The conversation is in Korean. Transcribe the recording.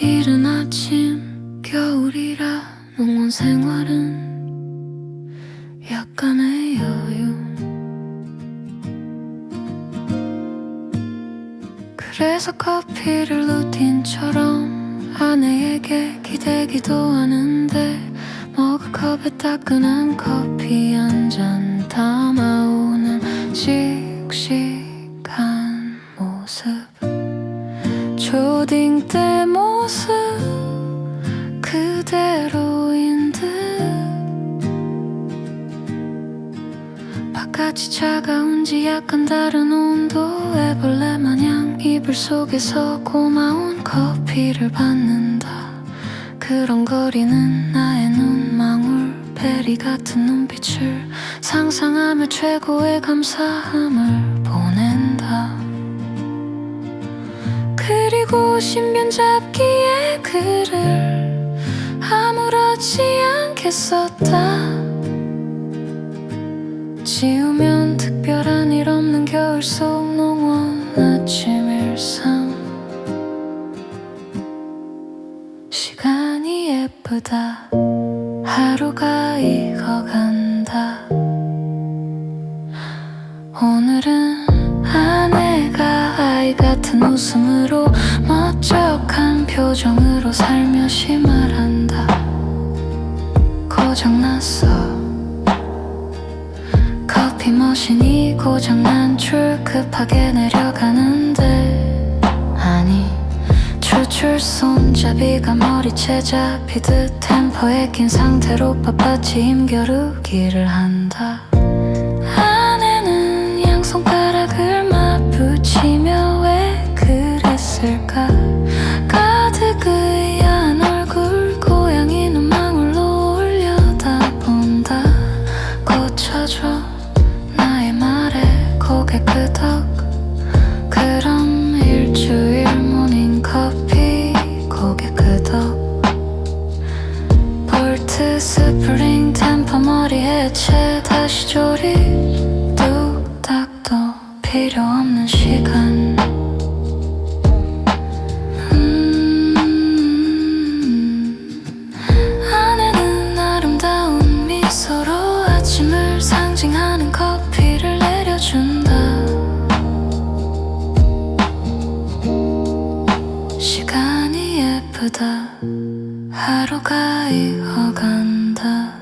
이른 아침 겨울이라 농원 생활은 약간의 여유. 그래서 커피를 루틴처럼 아내에게 기대기도 하는데 머그컵에 따끈한 커피 한잔 초딩 때 모습 그대로인 듯. 바깥이 차가운지 약간 다른 온도의 벌레 마냥 이불 속에서 고마운 커피를 받는다. 그런 거리는 나의 눈망울 베리 같은 눈빛을 상상하며 최고의 감사함을 보낸 그리고 신변 잡기에 글을 아무렇지 않게 썼다. 지우면 특별한 일 없는 겨울 속 농원 아침 일상 시간이 예쁘다. 하루가 익어간 같은 웃음으로 멋쩍한 표정으로 살며시 말한다. 고장났어. 커피 머신이 고장난 줄 급하게 내려가는데. 아니 추출 손잡이가 머리채 잡히듯 템포에 낀 상태로 빳빳이 힘겨루기를 한다 스프링 템퍼 머리 해체 다시 조립 뚝딱도 필요 없는 시간. 음, 아내는 아름다운 미소로 아침을 상징하는 커피를 내려준다. 예쁘다 하루가 이어간다.